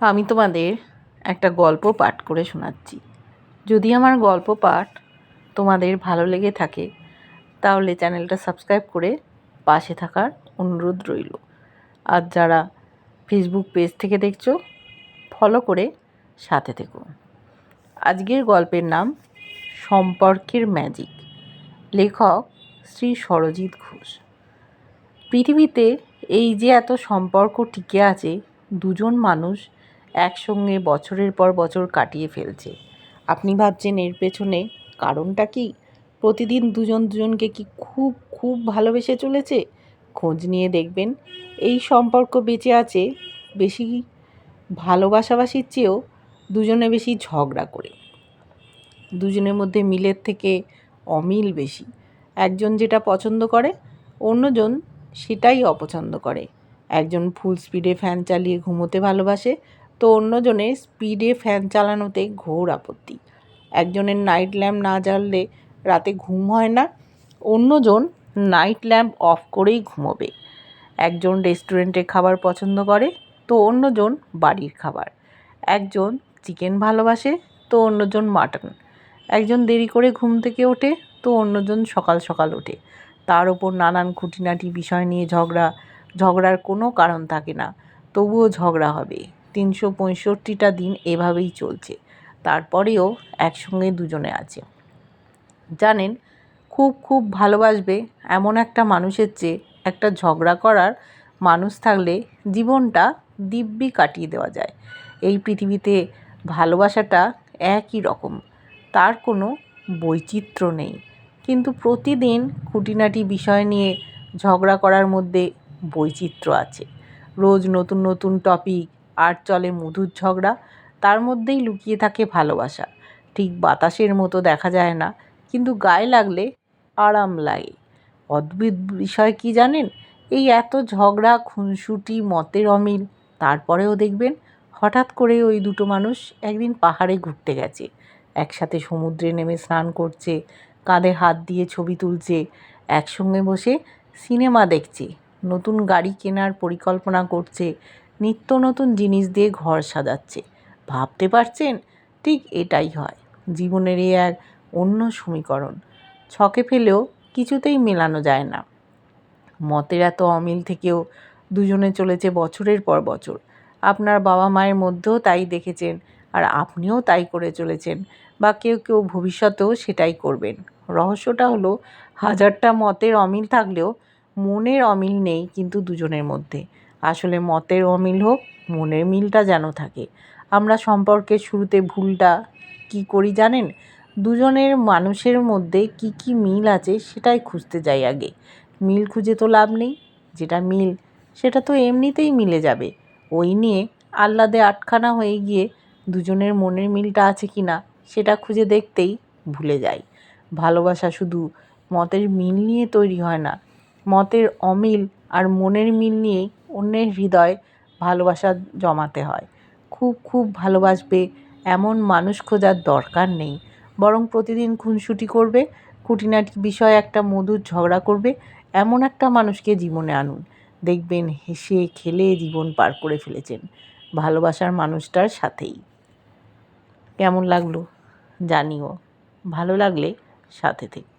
আমি তোমাদের একটা গল্প পাঠ করে শোনাচ্ছি। যদি আমার গল্প পাঠ তোমাদের ভালো লেগে থাকে, তাহলে চ্যানেলটা সাবস্ক্রাইব করে পাশে থাকার অনুরোধ রইল। আর যারা ফেসবুক পেজ থেকে দেখছ ফলো করে সাথে থেকো। আজকের গল্পের নাম সম্পর্কের ম্যাজিক লেখক শ্রী সরজিৎ ঘোষ। পৃথিবীতে এই যে এত সম্পর্ক টিকে আছে, দুজন মানুষ একসঙ্গে বছরের পর বছর কাটিয়ে ফেলছে। আপনি ভাবছেন এর পেছনে কারণটা কি? প্রতিদিন দুজন দুজনকে কি খুব খুব ভালোবেসে চলেছে? খোঁজ নিয়ে দেখবেন, এই সম্পর্ক বেঁচে আছে বেশি ভালোবাসাবাসির চেয়েও দুজনে বেশি ঝগড়া করে। দুজনের মধ্যে মিলের থেকে অমিল বেশি। একজন যেটা পছন্দ করে, অন্যজন সেটাই অপছন্দ করে। একজন ফুল স্পিডে ফ্যান চালিয়ে ঘুমোতে ভালোবাসে তো অন্যজনের স্পিডে ফ্যান চালানোতে ঘোর আপত্তি। একজনের নাইট ল্যাম্প না জ্বাললে রাতে ঘুম হয় না। অন্যজন নাইট ল্যাম্প অফ করেই ঘুমোবে। একজন রেস্টুরেন্টে খাবার পছন্দ করে, তো অন্যজন বাড়ির খাবার। একজন চিকেন ভালোবাসে, তো অন্যজন মাটন একজন দেরি করে ঘুম থেকে ওঠে, তো অন্যজন সকাল সকাল ওঠে। তার ওপর নানান খুঁটিনাটি, বিষয় নিয়ে ঝগড়া। ঝগড়ার কোনো কারণ থাকে না, তবুও ঝগড়া হবে। তিনশো পঁয়ষট্টিটা দিন এভাবেই চলছে। তারপরেও একসঙ্গে দুজনে আছে। জানেন, খুব খুব ভালোবাসবে এমন একটা মানুষের চেয়ে একটা ঝগড়া করার মানুষ থাকলে জীবনটা দিব্যি কাটিয়ে দেওয়া যায়। এই পৃথিবীতে ভালোবাসাটা একই রকম, তার কোনো বৈচিত্র্য নেই। কিন্তু প্রতিদিন খুঁটিনাটি বিষয় নিয়ে ঝগড়া করার মধ্যে বৈচিত্র্য আছে। রোজ নতুন নতুন টপিক আর চলে মধুর ঝগড়া, তার মধ্যেই লুকিয়ে থাকে ভালোবাসা। ঠিক বাতাসের মতো দেখা যায় না, কিন্তু গায়ে লাগলে আরাম লাগে। অদ্ভুত বিষয় কি জানেন? এই এত ঝগড়া, খুনসুটি, মতের অমিল, তারপরেও দেখবেন হঠাৎ করে ওই দুটো মানুষ একদিন পাহাড়ে ঘুরতে গেছে। একসাথে সমুদ্রে নেমে স্নান করছে, কাঁধে হাত দিয়ে ছবি তুলছে, একসঙ্গে বসে সিনেমা দেখছে, নতুন গাড়ি কেনার পরিকল্পনা করছে নিত্য নতুন জিনিস দিয়ে ঘর সাজাচ্ছে। ভাবতে পারছেন? ঠিক এটাই হয়। জীবনের এই এক অন্য সমীকরণ। ছকে ফেলেও কিছুতেই মেলানো যায় না। মতের এত অমিল থেকেও দুজনে চলেছে বছরের পর বছর। আপনার বাবা মায়ের মধ্যেও তাই দেখেছেন আর আপনিও তাই করে চলেছেন বা কেউ কেউ ভবিষ্যতেও সেটাই করবেন। রহস্যটা হলো, হাজারটা মতের অমিল থাকলেও মনের অমিল নেই কিন্তু দুজনের মধ্যে। আসলে মতের অমিল হোক, মনের মিলটা যেন থাকে। আমরা সম্পর্কের শুরুতে ভুলটা কি করি জানেন? দুজনের মানুষের মধ্যে কি কি মিল আছে সেটাই খুঁজতে যাই আগে। মিল খুঁজে তো লাভ নেই। যেটা মিল, সেটা তো এমনিতেই মিলে যাবে। ওই নিয়ে আহ্লাদে আটখানা হয়ে গিয়ে দুজনের মনের মিলটা আছে কি না, সেটা খুঁজে দেখতেই ভুলে যাই। ভালোবাসা শুধু মতের মিল নিয়ে তৈরি হয় না। মতের অমিল আর মনের মিল নিয়েই অন্যের হৃদয় ভালোবাসা জমাতে হয়। খুব খুব ভালোবাসবে এমন মানুষ খোঁজার দরকার নেই। বরং প্রতিদিন খুনসুটি করবে, খুঁটিনাটি বিষয়ে একটা মধুর ঝগড়া করবে, এমন একটা মানুষকে জীবনে আনুন। দেখবেন হেসে খেলে জীবন পার করে ফেলেছেন ভালোবাসার মানুষটার সাথেই। কেমন লাগল জানিও, ভালো লাগলে সাথে থেকে